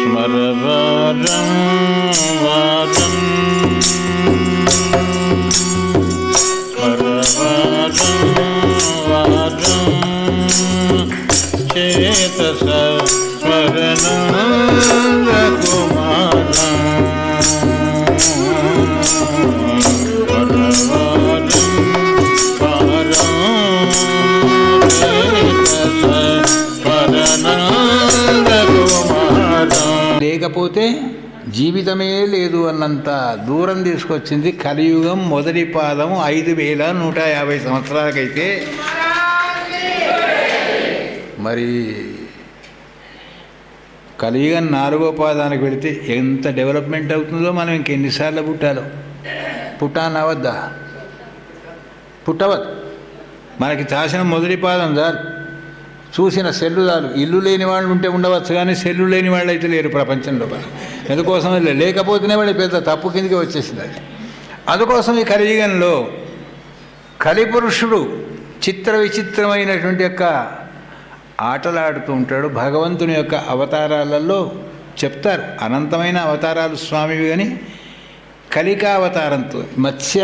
స్మరవారం వారం స్మరవారం వారం చేతస స్మరణం లేకపోతే జీవితమే లేదు అన్నంత దూరం తీసుకొచ్చింది కలియుగం మొదటి పాదం ఐదు వేల నూట యాభై సంవత్సరాలకైతే. మరి కలియుగం నాలుగో పాదానికి వెళితే ఎంత డెవలప్మెంట్ అవుతుందో మనం ఇంకెన్నిసార్లు పుట్టాలో? పుట్టానవద్దా పుట్టవద్దు. మనకి చాసిన మొదటి పాదం సార్ చూసిన సెల్లులాలు ఇల్లు లేని వాళ్ళు ఉంటే ఉండవచ్చు కానీ సెల్లు లేని వాళ్ళు అయితే లేరు ప్రపంచంలో ఎందుకోసం? లేకపోతేనే వాళ్ళు పెద్ద తప్పు కిందకి వచ్చేసింది అది. అందుకోసం ఈ కలియుగంలో కలిపురుషుడు చిత్ర విచిత్రమైనటువంటి యొక్క ఆటలాడుతూ ఉంటాడు. భగవంతుని యొక్క అవతారాలలో చెప్తారు. అనంతమైన అవతారాలు స్వామివి కానీ కలికా అవతారంతో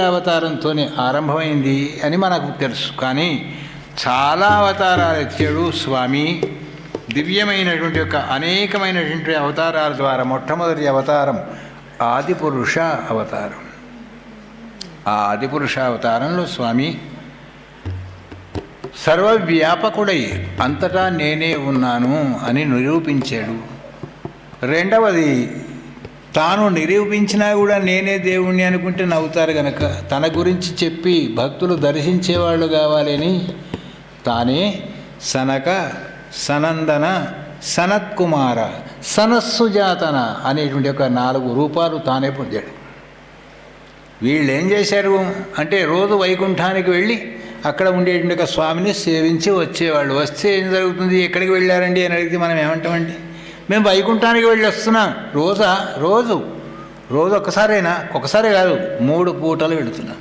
అవతారంతోనే ఆరంభమైంది అని మనకు తెలుసు. కానీ చాలా అవతారాలు ఎత్తాడు స్వామి. దివ్యమైనటువంటి యొక్క అనేకమైనటువంటి అవతారాల ద్వారా మొట్టమొదటి అవతారం ఆదిపురుష అవతారం. ఆ ఆదిపురుష అవతారంలో స్వామి సర్వవ్యాపకుడై అంతటా నేనే ఉన్నాను అని నిరూపించాడు. రెండవది తాను నిరూపించినా కూడా నేనే దేవుణ్ణి అనుకుంటే నవ్వుతారు గనక. తన గురించి చెప్పి భక్తులు దర్శించేవాళ్ళు కావాలని తానే సనక సనందన సనత్కుమార సనస్సుజాతన అనేటువంటి ఒక నాలుగు రూపాలు తానే పొందాడు. వీళ్ళు ఏం చేశారు? అంటే రోజు వైకుంఠానికి వెళ్ళి అక్కడ ఉండేటువంటి ఒక స్వామిని సేవించి వచ్చేవాళ్ళు. వస్తే ఏం జరుగుతుంది? ఎక్కడికి వెళ్ళారండి? అని అడిగితే మనం ఏమంటామండి? మేము వైకుంఠానికి వెళ్ళి వస్తున్నాం. రోజా రోజు రోజు ఒక్కసారైనా ఒకసారి కాదు మూడు పూటలు వెళుతున్నాం.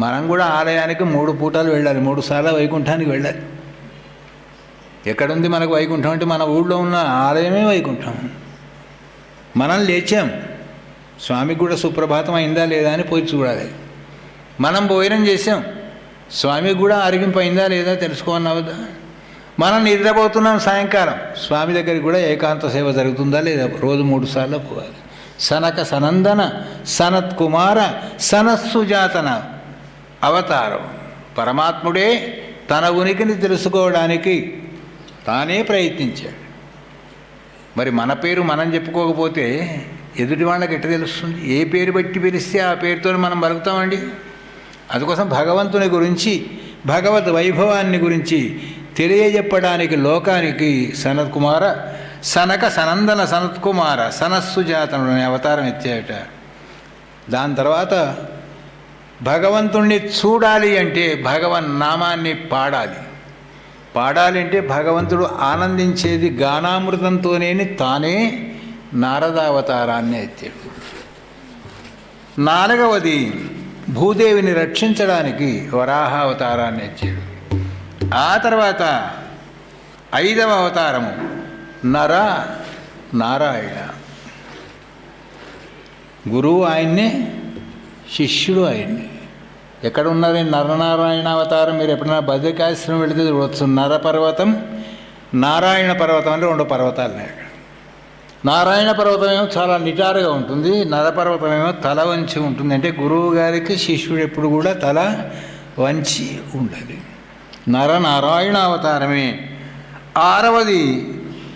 మనం కూడా ఆలయానికి మూడు పూటలు వెళ్ళాలి మూడు సార్లు వైకుంఠానికి వెళ్ళాలి. ఎక్కడుంది మనకు వైకుంఠం అంటే మన ఊళ్ళో ఉన్న ఆలయమే వైకుంఠం. మనం లేచాం. స్వామికి కూడా సుప్రభాతం అయిందా లేదా అని పోయి చూడాలి. మనం భోజనం చేసాం స్వామికి కూడా ఆరోగ్యం అయిందా లేదా తెలుసుకోనవద్దా మనం నిద్రపోతున్నాం సాయంకాలం. స్వామి దగ్గరికి కూడా ఏకాంత సేవ జరుగుతుందా లేదా? రోజు మూడు సార్లు పోవాలి. సనక సనందన సనత్కుమార సనస్సుజాతన అవతారం. పరమాత్ముడే తన ఉనికిని తెలుసుకోవడానికి తానే ప్రయత్నించాడు. మరి మన పేరు మనం చెప్పుకోకపోతే ఎదుటి వాళ్ళకి ఎట్ట తెలుస్తుంది? ఏ పేరు బట్టి పిలిస్తే ఆ పేరుతో మనం బలుకుతామండి అందుకోసం భగవంతుని గురించి భగవద్ వైభవాన్ని గురించి తెలియజెప్పడానికి లోకానికి సనత్కుమార సనక సనందన సనత్కుమార సనస్సు జాతను అవతారం ఎత్తాట. దాని తర్వాత భగవంతుణ్ణి చూడాలి అంటే భగవన్ నామాన్ని పాడాలి. పాడాలి అంటే భగవంతుడు ఆనందించేది గానామృతంతోనే తానే నారదావతారాన్ని ఎత్తాడు. నాలుగవది భూదేవిని రక్షించడానికి వరాహావతారాన్ని ఎత్తాడు. ఆ తర్వాత ఐదవ అవతారము నర నారాయణ. గురువు ఆయన్నే శిష్యుడు ఆయన్ని ఎక్కడ ఉన్నది? నరనారాయణ అవతారం. మీరు ఎప్పుడైనా బద్రికాశ్రమం వెళితే చూడవచ్చు నరపర్వతం నారాయణ పర్వతం అంటే రెండు పర్వతాలు ఉన్నాయి అక్కడ. నారాయణ పర్వతం ఏమో చాలా నిటారుగా ఉంటుంది. నరపర్వతం ఏమో తల వంచి ఉంటుంది. అంటే గురువు గారికి శిష్యుడు ఎప్పుడు కూడా తల వంచి ఉండాలి నరనారాయణ అవతారమే. ఆరవది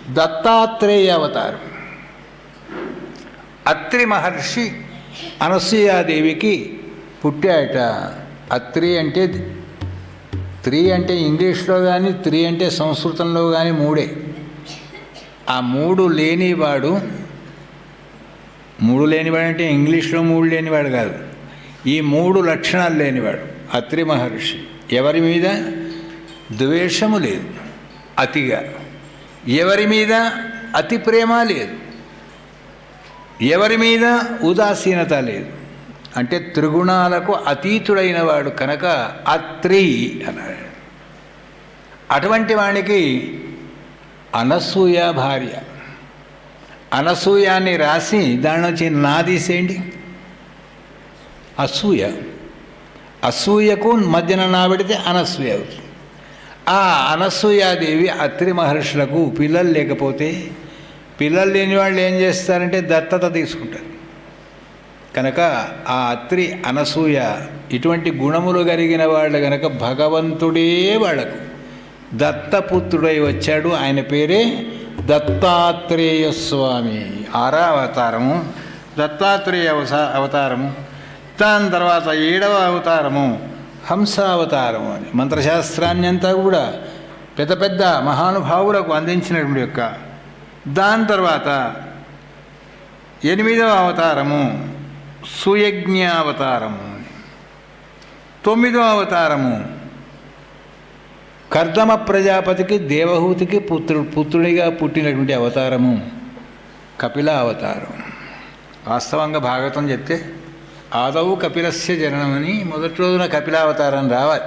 దత్తాత్రేయ అవతారం. అత్రి మహర్షి అనసూయాదేవికి పుట్టాట అత్రి అంటే త్రీ అంటే ఇంగ్లీష్లో కానీ త్రీ అంటే సంస్కృతంలో కానీ మూడే. ఆ మూడు లేనివాడు మూడు లేనివాడు అంటే ఇంగ్లీష్లో మూడు లేనివాడు కాదు. ఈ మూడు లక్షణాలు లేనివాడు అత్రి మహర్షి. ఎవరి మీద? ద్వేషము లేదు. అతిగా. ఎవరి మీద? అతి ప్రేమ లేదు. ఎవరి మీద ఉదాసీనత లేదు. అంటే త్రిగుణాలకు అతీతుడైన వాడు కనుక అత్రి అన్నాడు. అటువంటి వాడికి అనసూయ భార్య. అనసూయాన్ని రాసి దాని నుంచి నా తీసేయండి. అసూయ. అసూయకు మధ్యన నా పెడితే అనసూయ అవుతుంది. ఆ అనసూయాదేవి అత్రి మహర్షులకు పిల్లలు లేకపోతే పిల్లలు లేని వాళ్ళు ఏం చేస్తారంటే దత్తత తీసుకుంటారు. కనుక ఆ అత్రి అనసూయ ఇటువంటి గుణములు కలిగిన వాళ్ళు కనుక భగవంతుడే వాళ్ళకు దత్తపుత్రుడై వచ్చాడు. ఆయన పేరే దత్తాత్రేయ స్వామి. ఆరా అవతారము దత్తాత్రేయ అవసా అవతారము దాని తర్వాత ఏడవ అవతారము హంసావతారము అని. మంత్రశాస్త్రాన్ని అంతా కూడా పెద్ద పెద్ద మహానుభావులకు అందించినటువంటి యొక్క దాని తర్వాత ఎనిమిదవ అవతారము సుయజ్ఞావతారము. తొమ్మిదవ అవతారము కర్దమ ప్రజాపతికి దేవహూతికి పుత్రుడు పుత్రుడిగా పుట్టినటువంటి అవతారము కపిల అవతారం. వాస్తవంగా భాగవతం చెప్తే ఆదవు కపిలస్య జననమని మొదటి రోజున కపిలావతారం రావాలి.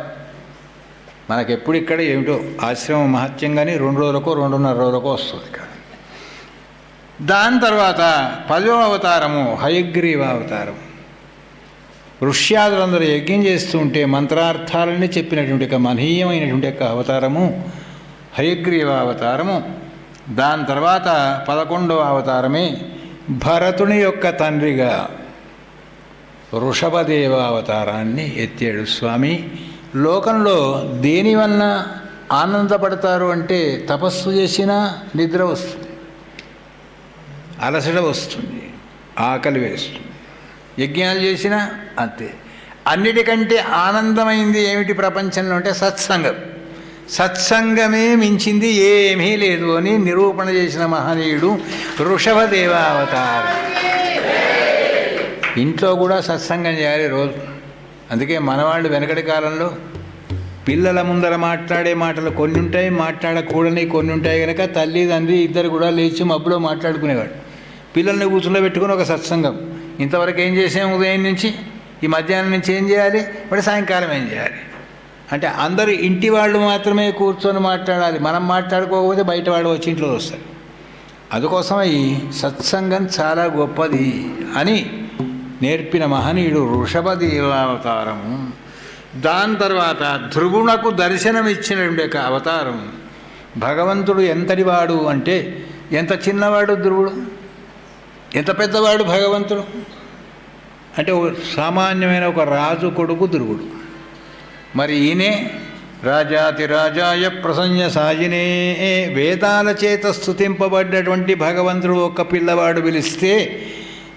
మనకెప్పుడు ఇక్కడ ఏమిటో ఆశ్రమం మహత్యం కానీ రెండు రోజులకో రెండున్నర రోజులకో వస్తుంది దాని తర్వాత పదో అవతారము హయగ్రీవ అవతారం. ఋష్యాదులందరూ యజ్ఞం చేస్తూ ఉంటే మంత్రార్థాలన్నీ చెప్పినటువంటి ఒక మహనీయమైనటువంటి యొక్క అవతారము హయగ్రీవ అవతారము. దాని తర్వాత పదకొండవ అవతారమే భరతుని యొక్క తండ్రిగా వృషభదేవ అవతారాన్ని ఎత్తాడు స్వామి. లోకంలో దేనివన్న ఆనందపడతారు అంటే తపస్సు చేసినా నిద్ర వస్తుంది. అలసట వస్తుంది ఆకలి వేస్తుంది. యజ్ఞాలు చేసినా అంతే. అన్నిటికంటే ఆనందమైంది ఏమిటి ప్రపంచంలో అంటే సత్సంగం. సత్సంగమే మించింది ఏమీ లేదు అని నిరూపణ చేసిన మహనీయుడు వృషభదేవ అవతారం ఇంట్లో కూడా సత్సంగం చేయాలి రోజు. అందుకే మనవాళ్ళు వెనకటి కాలంలో పిల్లల ముందర మాట్లాడే మాటలు కొన్ని ఉంటాయి మాట్లాడకూడని కొన్ని ఉంటాయి కనుక తల్లి తండ్రి ఇద్దరు కూడా లేచి మబ్బులో మాట్లాడుకునేవాడు పిల్లల్ని కూర్చుంలో పెట్టుకుని ఒక సత్సంగం. ఇంతవరకు ఏం చేసాము ఉదయం నుంచి? ఈ మధ్యాహ్నం నుంచి ఏం చేయాలి? మరి సాయంకాలం ఏం చేయాలి? అంటే అందరూ ఇంటి వాళ్ళు మాత్రమే కూర్చొని మాట్లాడాలి. మనం మాట్లాడుకోకపోతే బయట వాళ్ళు వచ్చి ఇంట్లో వస్తారు. అందుకోసం ఈ సత్సంగం చాలా గొప్పది అని నేర్పిన మహనీయుడు వృషభదేవావతారము దాని తర్వాత ధ్రువునకు దర్శనమిచ్చినటువంటి ఒక అవతారం. భగవంతుడు ఎంతటివాడు అంటే ఎంత చిన్నవాడు ధ్రువుడు? ఎంత పెద్దవాడు భగవంతుడు? అంటే సామాన్యమైన ఒక రాజు కొడుకు ధ్రువుడు మరి ఈయనే రాజాతి రాజాయ ప్రసంజ సాజినే. వేదాల చేత స్థుతింపబడ్డటువంటి భగవంతుడు ఒక పిల్లవాడు పిలిస్తే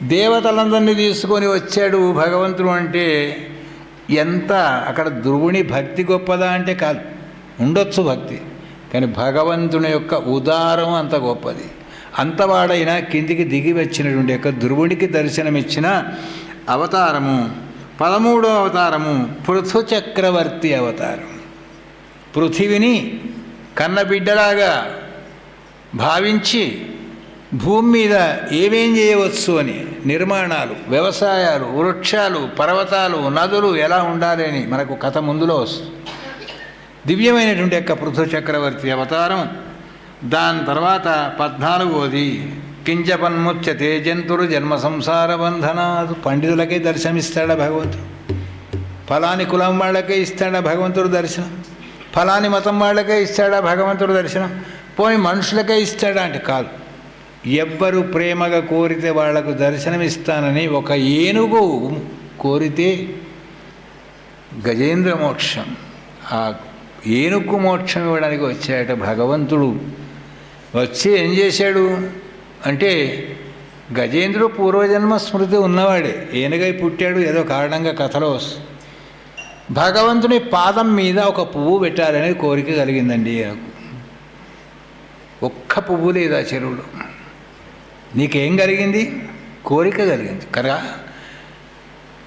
దేవతలందరినీ తీసుకొని వచ్చాడు భగవంతుడు అంటే ఎంత అక్కడ ధ్రువుని భక్తి గొప్పదా అంటే కాదు ఉండొచ్చు భక్తి. కానీ భగవంతుని యొక్క ఉదారం అంత గొప్పది. అంతవాడైనా కిందికి దిగి వచ్చినటువంటి యొక్క ధ్రువునికి దర్శనమిచ్చిన అవతారము పదమూడో అవతారము పృథు చక్రవర్తి అవతారం. పృథివిని కన్నబిడ్డలాగా భావించి భూమి మీద ఏమేం చేయవచ్చు అని నిర్మాణాలు వ్యవసాయాలు వృక్షాలు పర్వతాలు నదులు ఎలా ఉండాలి అని మనకు కథ ముందులో వస్తుంది. దివ్యమైనటువంటి యొక్క పృథు చక్రవర్తి అవతారం దాని తర్వాత పద్నాలుగోది కించపన్ముచ్యతే జంతురు జన్మ సంసార బంధనాలు పండితులకే దర్శనమిస్తాడా భగవంతుడు? ఫలాని కులం వాళ్ళకే ఇస్తాడా భగవంతుడు దర్శనం? ఫలాని మతం వాళ్ళకే ఇస్తాడా భగవంతుడు దర్శనం? పోయి మనుషులకే ఇస్తాడా అంటే కాదు. ఎవ్వరు ప్రేమగా కోరితే వాళ్ళకు దర్శనమిస్తానని ఒక ఏనుగు కోరితే గజేంద్ర మోక్షం. ఆ ఏనుగు మోక్షం ఇవ్వడానికి వచ్చాయట భగవంతుడు. వచ్చి ఏం చేశాడు? అంటే గజేంద్రుడు పూర్వజన్మ స్మృతి ఉన్నవాడే. ఏనుగై పుట్టాడు ఏదో కారణంగా కథలో భగవంతుని పాదం మీద ఒక పువ్వు పెట్టాలనే కోరిక కలిగిందండి నాకు ఒక్క పువ్వు లేదు ఆ చెరువులో. నీకేం కలిగింది? కోరిక కలిగింది. కదా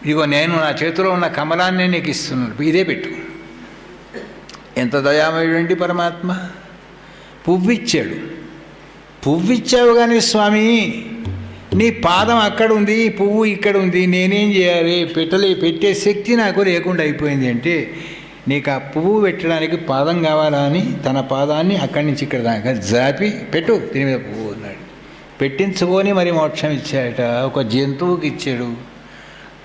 ఇగో నేను నా చేతిలో ఉన్న కమలాన్ని నీకు ఇస్తున్నాను. ఇదే పెట్టు. ఎంత దయామయుడండి పరమాత్మ. పువ్వు ఇచ్చావు కానీ స్వామి నీ పాదం అక్కడ ఉంది పువ్వు ఇక్కడ ఉంది నేనేం చేయాలి? పెట్టలే పెట్టే శక్తి నాకు లేకుండా అయిపోయింది అంటే నీకు ఆ పువ్వు పెట్టడానికి పాదం కావాలా అని తన పాదాన్ని అక్కడి నుంచి ఇక్కడ దాకా జాపి పెట్టు దీని మీద పువ్వు అన్నాడు. పెట్టించుకొని మరి మోక్షం ఇచ్చాడట. ఒక జంతువుకి ఇచ్చాడు.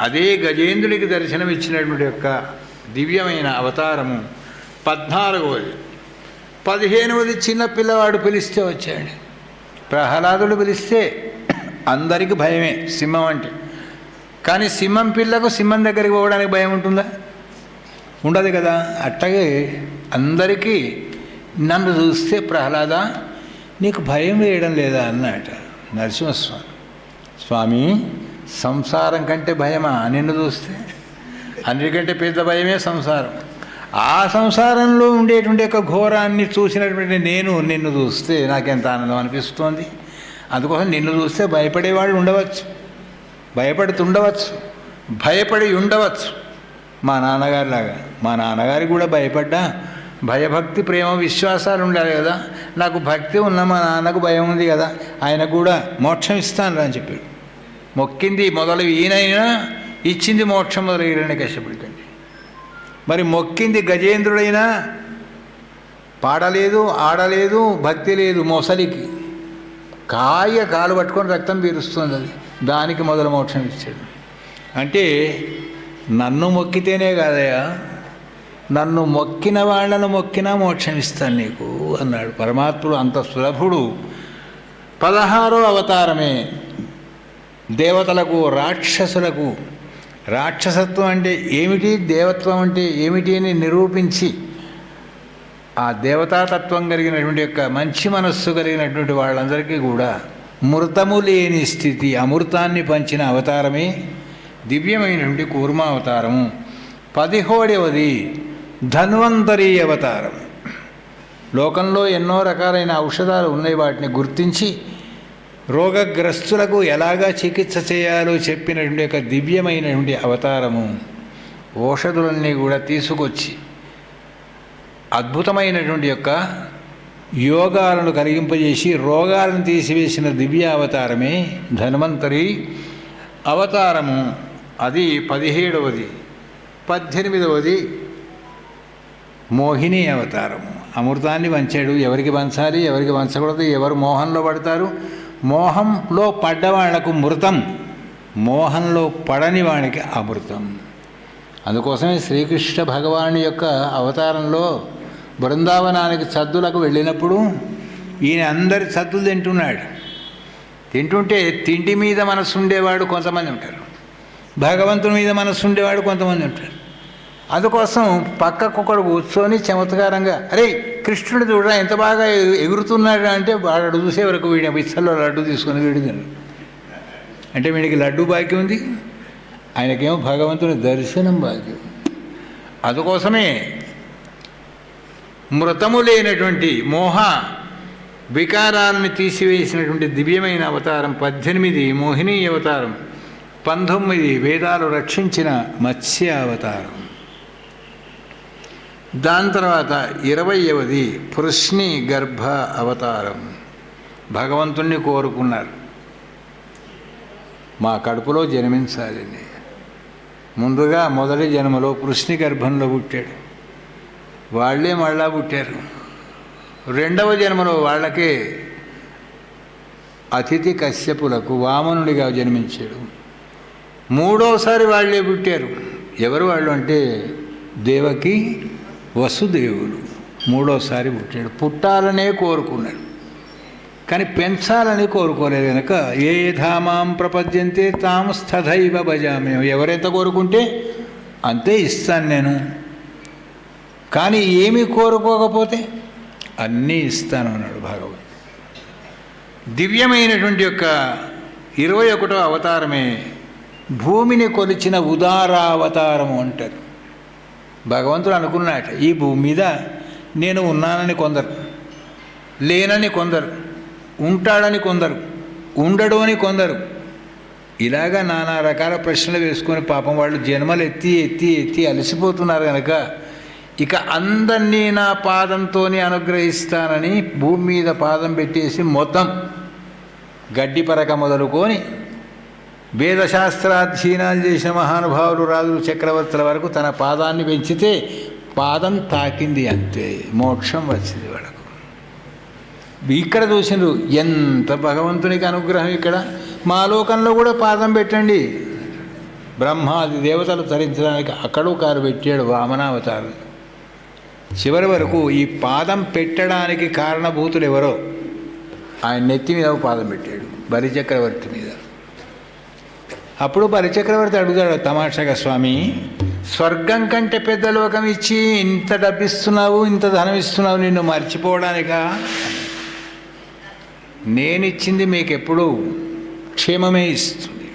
అదే గజేంద్రుడికి దర్శనం ఇచ్చినటువంటి యొక్క దివ్యమైన అవతారము పద్నాలుగవది పదిహేనవది చిన్న పిల్లవాడు పిలిస్తే వచ్చాడు. ప్రహ్లాదుడు పిలిస్తే అందరికీ భయమే సింహం అంటే. కానీ సింహం పిల్లకు సింహం దగ్గరికి పోవడానికి భయం ఉంటుందా? ఉండదు కదా. అట్టగే అందరికీ నన్ను చూస్తే ప్రహ్లాద నీకు భయం వేయడం లేదా అన్నట నరసింహస్వామి. స్వామి సంసారం కంటే భయమా? నిన్ను చూస్తే? అన్నిటికంటే పెద్ద భయమే సంసారం. ఆ సంసారంలో ఉండేటువంటి ఒక ఘోరాన్ని చూసినటువంటి నేను నిన్ను చూస్తే నాకెంత ఆనందం అనిపిస్తోంది. అందుకోసం నిన్ను చూస్తే భయపడేవాళ్ళు ఉండవచ్చు. భయపడుతుండవచ్చు. భయపడి ఉండవచ్చు. మా నాన్నగారిలాగా. మా నాన్నగారికి కూడా భయపడ్డా. భయభక్తి ప్రేమ విశ్వాసాలు ఉండాలి కదా. నాకు భక్తి ఉన్న మా నాన్నకు భయం ఉంది కదా. ఆయన కూడా మోక్షం ఇస్తాను అని చెప్పాడు. మొక్కింది మొదలు ఈయనైనా ఇచ్చింది మోక్షం మొదలు ఈయన కష్టపడితే మరి మొక్కింది గజేంద్రుడైనా పాడలేదు ఆడలేదు భక్తి లేదు మొసలికి. కాయ కాలు పట్టుకొని రక్తం పీరుస్తుంది అది. దానికి మొదలు మోక్షం ఇచ్చాడు అంటే నన్ను మొక్కితేనే కాదయా నన్ను మొక్కిన వాళ్ళను మొక్కినా మోక్షం ఇస్తాను నీకు అన్నాడు పరమాత్ముడు అంత సులభుడు. పదహారో అవతారమే దేవతలకు రాక్షసులకు రాక్షసత్వం అంటే ఏమిటి? దేవత్వం అంటే ఏమిటి అని నిరూపించి ఆ దేవతాతత్వం కలిగినటువంటి యొక్క మంచి మనస్సు కలిగినటువంటి వాళ్ళందరికీ కూడా మృతము లేని స్థితి అమృతాన్ని పంచిన అవతారమే దివ్యమైనటువంటి కూర్మావతారము పదిహోడవది ధన్వంతరి అవతారం. లోకంలో ఎన్నో రకాలైన ఔషధాలు ఉన్నాయి వాటిని గుర్తించి రోగగ్రస్తులకు ఎలాగా చికిత్స చేయాలో చెప్పినటువంటి ఒక దివ్యమైనటువంటి అవతారము ఓషధులన్నీ కూడా తీసుకొచ్చి అద్భుతమైనటువంటి యొక్క యోగాలను కలిగింపజేసి రోగాలను తీసివేసిన దివ్య అవతారమే ధన్వంతరి అవతారము. అది పదిహేడవది పద్దెనిమిదవది మోహిని అవతారము. అమృతాన్ని వంచాడు. ఎవరికి వంచాలి? ఎవరికి వంచకూడదు? ఎవరు మోహంలో పడతారు? మోహంలో పడ్డవాళ్ళకు మృతం మోహంలో పడని వాడికి అమృతం. అందుకోసమే శ్రీకృష్ణ భగవాను యొక్క అవతారంలో బృందావనానికి సద్దులకు వెళ్ళినప్పుడు ఈయన అందరి సద్దులు తింటున్నాడు. తింటుంటే తిండి మీద మనసు ఉండేవాడు కొంతమంది ఉంటారు. భగవంతుని మీద మనసు ఉండేవాడు కొంతమంది ఉంటారు. అందుకోసం పక్కకొకడు కూర్చొని చమత్కారంగా అరే కృష్ణుడు చూడరా ఎంత బాగా ఎగురుతున్నాడు అంటే వాడు చూసే వరకు వీడి పిచ్చల్లో లడ్డు తీసుకొని వీడి అంటే వీడికి లడ్డు బాకీ ఉంది ఆయనకేమో భగవంతుని దర్శనం బాకీ అందుకోసమే మృతము లేనటువంటి మోహ వికారాలను తీసివేసినటువంటి దివ్యమైన అవతారం పద్దెనిమిది మోహిని అవతారం పంతొమ్మిది వేదాలు రక్షించిన మత్స్య అవతారం. దాని తర్వాత ఇరవయవది పృష్ణి గర్భ అవతారం. భగవంతుణ్ణి కోరుకున్నారు. మా కడుపులో జన్మించాలని ముందుగా మొదటి జన్మలో పృష్ణి గర్భంలో పుట్టాడు. వాళ్ళే మళ్ళా పుట్టారు. రెండవ జన్మలో వాళ్ళకే అతిథి కశ్యపులకు వామనుడిగా జన్మించాడు. మూడోసారి వాళ్ళే పుట్టారు. ఎవరు వాళ్ళు అంటే దేవకి వసుదేవుడు మూడోసారి పుట్టాడు. పుట్టాలనే కోరుకున్నాడు. కానీ పెంచాలని కోరుకోలేదు కనుక ఏ ధామాం ప్రపద్యంతే తాం స్థధైవ భజామి. ఎవరెంత కోరుకుంటే అంతే ఇస్తాను నేను. కానీ ఏమీ కోరుకోకపోతే అన్నీ ఇస్తాను అన్నాడు భాగవత్ దివ్యమైనటువంటి యొక్క ఇరవై ఒకటో అవతారమే భూమిని కొలిచిన ఉదారావతారము అంటారు భగవంతుడు అనుకున్నాట ఈ భూమి మీద నేను ఉన్నానని కొందరు లేనని కొందరు ఉంటాడని కొందరు ఉండడు అని కొందరు. ఇలాగా నానా రకాల ప్రశ్నలు వేసుకొని పాపం వాళ్ళు జన్మలు ఎత్తి ఎత్తి ఎత్తి అలసిపోతున్నారు కనుక ఇక అందరినీ నా పాదంతో అనుగ్రహిస్తానని భూమి మీద పాదం పెట్టేసి మొత్తం గడ్డి పరక మొదలుకొని వేదశాస్త్రాధ్యయనాలు చేసిన మహానుభావులు రాజులు చక్రవర్తుల వరకు తన పాదాన్ని పెంచితే పాదం తాకింది అంతే. మోక్షం వచ్చింది వాళ్ళకు ఇక్కడ చూసిండ్రు ఎంత భగవంతునికి అనుగ్రహం ఇక్కడ. మా లోకంలో కూడా పాదం పెట్టండి. బ్రహ్మాది దేవతలు తరించడానికి అక్కడో కారు పెట్టాడు వామనావతారు. చివరి వరకు ఈ పాదం పెట్టడానికి కారణభూతులు ఎవరో? ఆయన నెత్తి మీద ఒక పాదం పెట్టాడు బలిచక్రవర్తి మీద. అప్పుడు బలిచక్రవర్తి అడుగుతాడు తమాషాగా స్వామి స్వర్గం కంటే పెద్ద లోకం ఇచ్చి ఇంత డబ్బిస్తున్నావు ఇంత ధనం ఇస్తున్నావు నిన్ను మర్చిపోవడానికా? నేనిచ్చింది మీకు ఎప్పుడు క్షేమమే ఇస్తుంది.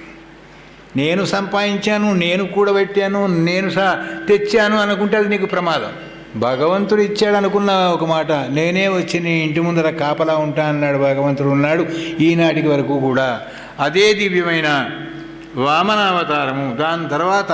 నేను సంపాదించాను నేను కూడబెట్టాను నేను సా తెచ్చాను అనుకుంటే అది నీకు ప్రమాదం. భగవంతుడు ఇచ్చాడు అనుకున్న ఒక మాట నేనే వచ్చి నీ ఇంటి ముందర కాపలా ఉంటా అన్నాడు భగవంతుడు. ఉన్నాడు ఈనాటికి వరకు కూడా అదే దివ్యమైన వామనావతారము. దాని తర్వాత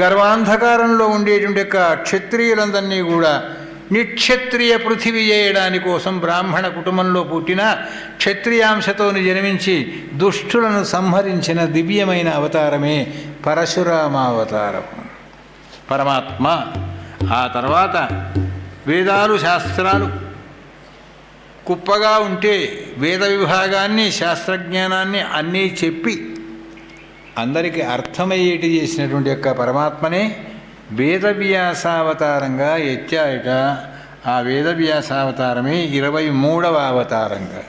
గర్వాంధకారంలో ఉండేటువంటి యొక్క క్షత్రియులందరినీ కూడా నిక్షత్రియ పృథివీ చేయడాని కోసం బ్రాహ్మణ కుటుంబంలో పుట్టిన క్షత్రియాంశతోని జన్మించి దుష్టులను సంహరించిన దివ్యమైన అవతారమే పరశురామావతారం పరమాత్మ. ఆ తర్వాత వేదాలు శాస్త్రాలు కుప్పగా ఉంటే వేద విభాగాన్ని శాస్త్రజ్ఞానాన్ని అన్నీ చెప్పి అందరికీ అర్థమయ్యేటి చేసినటువంటి యొక్క పరమాత్మనే వేదవ్యాసావతారంగా ఎత్తాయట ఆ వేదవ్యాసావతారమే ఇరవై మూడవ అవతారంగా.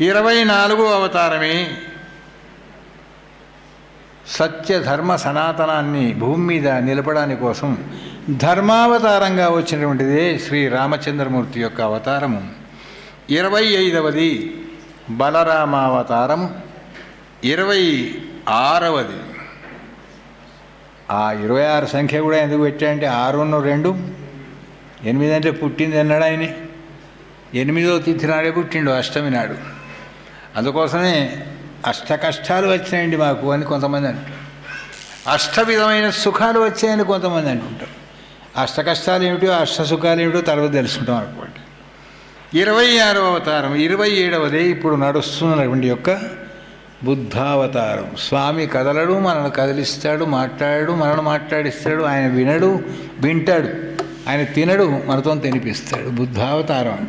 ఇరవై నాలుగవ అవతారమే సత్యధర్మ సనాతనాన్ని భూమి మీద నిలపడానికి కోసం ధర్మావతారంగా వచ్చినటువంటిదే శ్రీ రామచంద్రమూర్తి యొక్క అవతారము. ఇరవై ఐదవది బలరామావతారము ఇరవై ఆరవది. ఆ ఇరవై ఆరు సంఖ్య కూడా ఎందుకు పెట్టాయంటే ఆరున్న రెండు ఎనిమిది అంటే పుట్టింది అన్నాడు ఆయన. ఎనిమిదో తిథి నాడే పుట్టిండు అష్టమి నాడు. అందుకోసమే అష్ట కష్టాలు వచ్చినాయండి మాకు అని కొంతమంది అంటారు. అష్ట విధమైన సుఖాలు వచ్చాయని కొంతమంది అంటుంటారు. అష్ట కష్టాలు ఏమిటో అష్ట సుఖాలు ఏమిటో తర్వాత తెలుసుకుంటాం అనుకోండి. ఇరవై ఆరవ అవతారం ఇరవై ఏడవదే ఇప్పుడు నడుస్తున్నటువంటి యొక్క బుద్ధావతారం. స్వామి కదలడు మనల్ని కదిలిస్తాడు మాట్లాడు మనల్ని మాట్లాడిస్తాడు ఆయన వినడు వింటాడు. ఆయన తినడు మనతో తినిపిస్తాడు. బుద్ధావతారం అంట.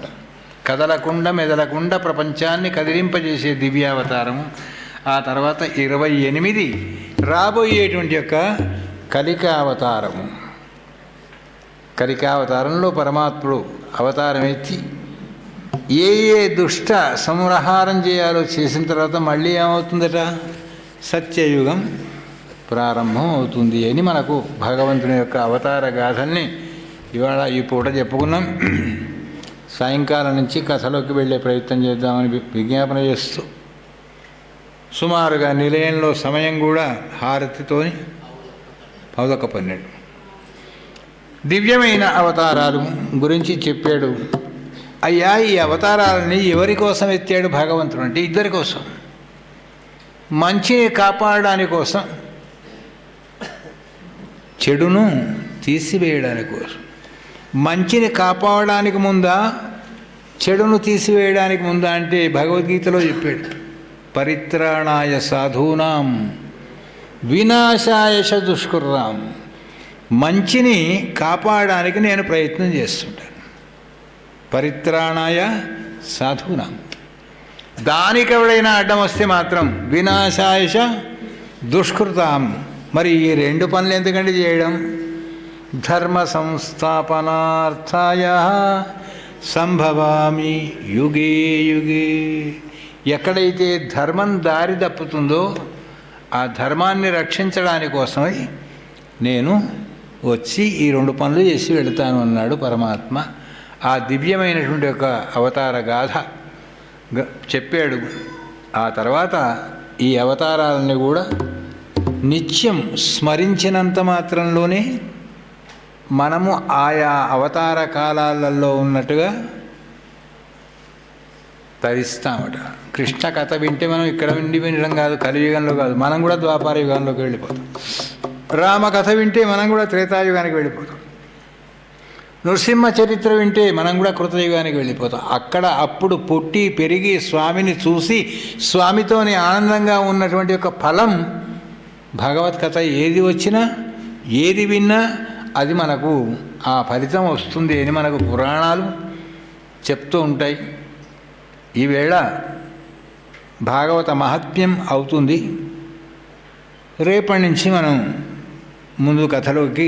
కదలకుండా మెదలకుండా ప్రపంచాన్ని కదిలింపజేసే దివ్యావతారము ఆ తర్వాత ఇరవై ఎనిమిది రాబోయేటువంటి యొక్క కలికావతారము. కలికావతారంలో పరమాత్ముడు అవతారం ఎత్తి ఏ ఏ దుష్ట సంహారం చేయాలో చేసిన తర్వాత మళ్ళీ ఏమవుతుందట? సత్యయుగం ప్రారంభం అవుతుంది అని మనకు భగవంతుని యొక్క అవతార గాథల్ని ఇవాళ ఈ పూట చెప్పుకున్నాం. సాయంకాలం నుంచి కథలోకి వెళ్ళే ప్రయత్నం చేద్దామని విజ్ఞాపన చేస్తూ. సుమారుగా నిలయంలో సమయం కూడా హారతితోని పదొక పన్నెండు. దివ్యమైన అవతారాలు గురించి చెప్పాడు అయ్యా ఈ అవతారాలని ఎవరి కోసం ఎత్తాడు భగవంతుడు అంటే ఇద్దరి కోసం. మంచిని కాపాడడానికి కోసం చెడును తీసివేయడానికి కోసం మంచిని కాపాడడానికి ముందా చెడును తీసివేయడానికి ముందా అంటే భగవద్గీతలో చెప్పాడు. పరిత్రాణాయ సాధూనాం వినాశాయ చ మంచిని కాపాడడానికి నేను ప్రయత్నం చేస్తుంటాను పరిత్రాణాయ సాధూనాం. దానికి ఎవడైనా అడ్డం వస్తే మాత్రం వినాశాయష దుష్కృతాం. మరి ఈ రెండు పనులు ఎందుకంటే చేయడం? ధర్మ సంస్థాపనార్థాయ సంభవామి యుగే యుగే. ఎక్కడైతే ధర్మం దారి తప్పుతుందో ఆ ధర్మాన్ని రక్షించడానికి కోసమై నేను వచ్చి ఈ రెండు పనులు చేసి వెళతాను అన్నాడు పరమాత్మ. ఆ దివ్యమైనటువంటి ఒక అవతార గాథ గ- చెప్పాడు. ఆ తర్వాత ఈ అవతారాలని కూడా నిత్యం స్మరించినంత మాత్రంలోనే మనము ఆయా అవతార కాలాలలో ఉన్నట్టుగా తరిస్తామట. కృష్ణ కథ వింటే మనం ఇక్కడ విండి వినడం కాదు కలియుగంలో కాదు మనం కూడా ద్వాపార యుగంలోకి వెళ్ళిపోతాం. రామ కథ వింటే మనం కూడా త్రేతాయుగానికి వెళ్ళిపోతాం. నృసింహ చరిత్ర వింటే మనం కూడా కృతయుగానికి వెళ్ళిపోతాం. అక్కడ అప్పుడు పుట్టి పెరిగి స్వామిని చూసి స్వామితోని ఆనందంగా ఉన్నటువంటి ఒక ఫలం భగవత్ కథ ఏది వచ్చినా ఏది విన్నా అది మనకు ఆ ఫలితం వస్తుంది అని మనకు పురాణాలు చెప్తూ ఉంటాయి. ఈవేళ భాగవత మహత్యం అవుతుంది. రేపటి నుంచి మనం ముందు కథలోకి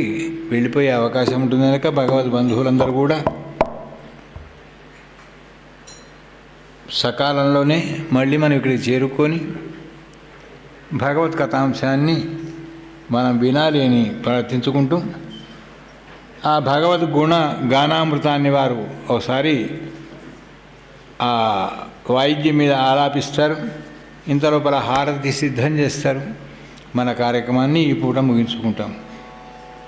వెళ్ళిపోయే అవకాశం ఉంటుంది కనుక భగవద్ బంధువులందరూ కూడా సకాలంలోనే మళ్ళీ మనం ఇక్కడికి చేరుకొని భగవత్ కథాంశాన్ని మనం వినాలి అని ప్రార్థించుకుంటూ ఆ భగవద్ గుణ గానామృతాన్ని వారు ఒకసారి ఆ వాయిద్యం మీద ఆలాపిస్తారు. ఇంతలోపల హారతి సిద్ధం చేస్తారు. మన కార్యక్రమాన్ని ఈ పూట ముగించుకుంటాం.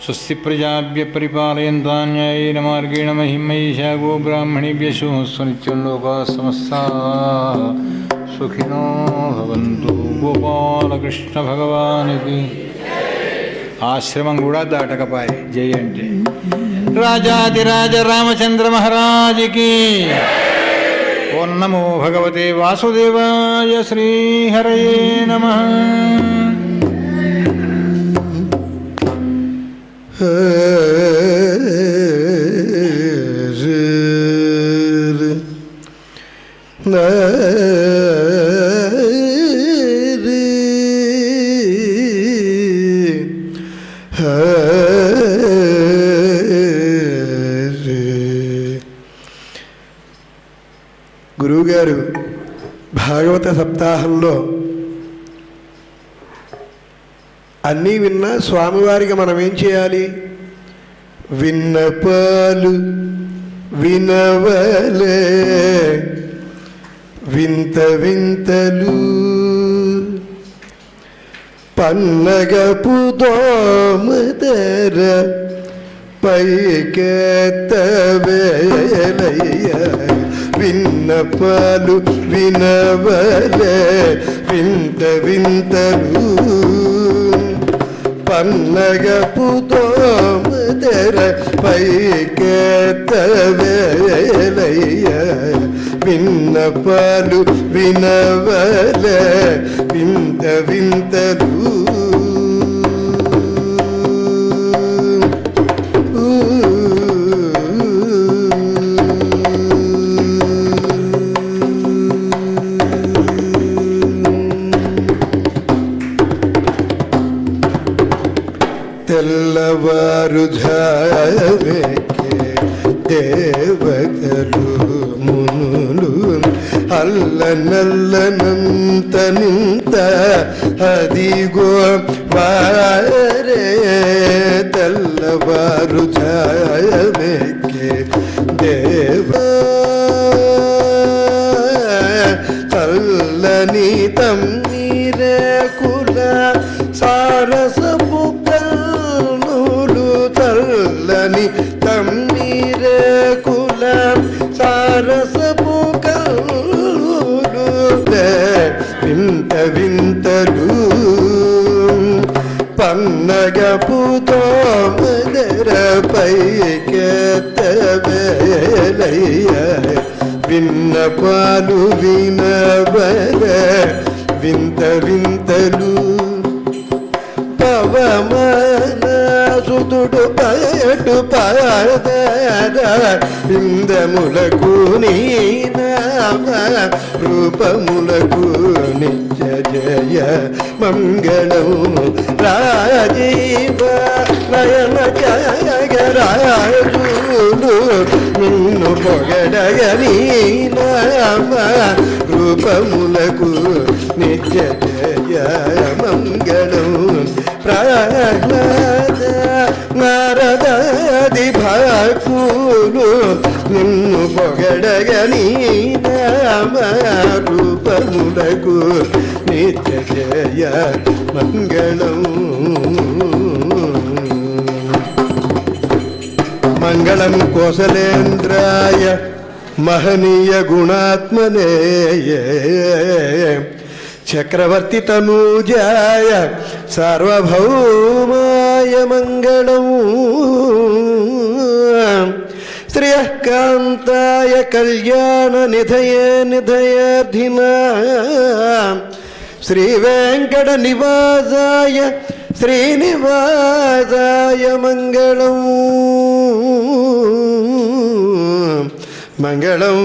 స్వస్తి ప్రజాభ్య పరిపాలయంతాన్యాయన మార్గేణ మహిమయీషా గో శుభస్వనిత్యం లోకా సమస్తా. సుఖినో భవంతు. గోపాలకృష్ణ భగవానికి. ఆశ్రమం కూడా దాటకపాయి. జై అంటే. రాజాదిరాజ రామచంద్ర మహారాజుకి. ఓం నమో భగవతే వాసుదేవాయ శ్రీహరయే నమ. Hey. విన్నా స్వామివారికి మనం ఏం చేయాలి? విన్నపాలు వినవలే. వింత వింతలు. పన్నగపు దోమదర పైకెత్తవేలయ్య విన్నపాలు వినవలే. వింత వింతలు. పన్నగపు దోమదర పైకెత్తవేలయ్య విన్నపాలు వినవలే వింత వింతలు తెల్లవారు ఝావేకే దేవతలు మునులు అల్ల నల్లనంత నింత అదిగో వారే తెల్లవారు ఝావేకే దేవ చల్లని తమ్మీరే విన్నపాలు వినబర వింత వింతలు పవమన సుతుడు పయటు పాద ఇందములకు రూపములకు నిత్య జయ మంగళము రాజీవ నయన జయ జయగరాజులు నిన్ను పొగడగ నీ రూపములకు నిత్య జయ మంగళం. ప్రహ్లాద నారదాది భక్తులు నిన్ను పొగడగ నీ రూపములకు నిత్య జయ మంగళం. మంగళం కోసలేంద్రాయ మహనీయ గుణాత్మనే చక్రవర్తి తనూజాయ సార్వభౌమాయ మంగళం. శ్రియకాంతాయ కళ్యాణ నిధయే నిధయార్థిన శ్రీవేంకట నివాసాయ శ్రీనివాసాయ మంగళం. మంగళం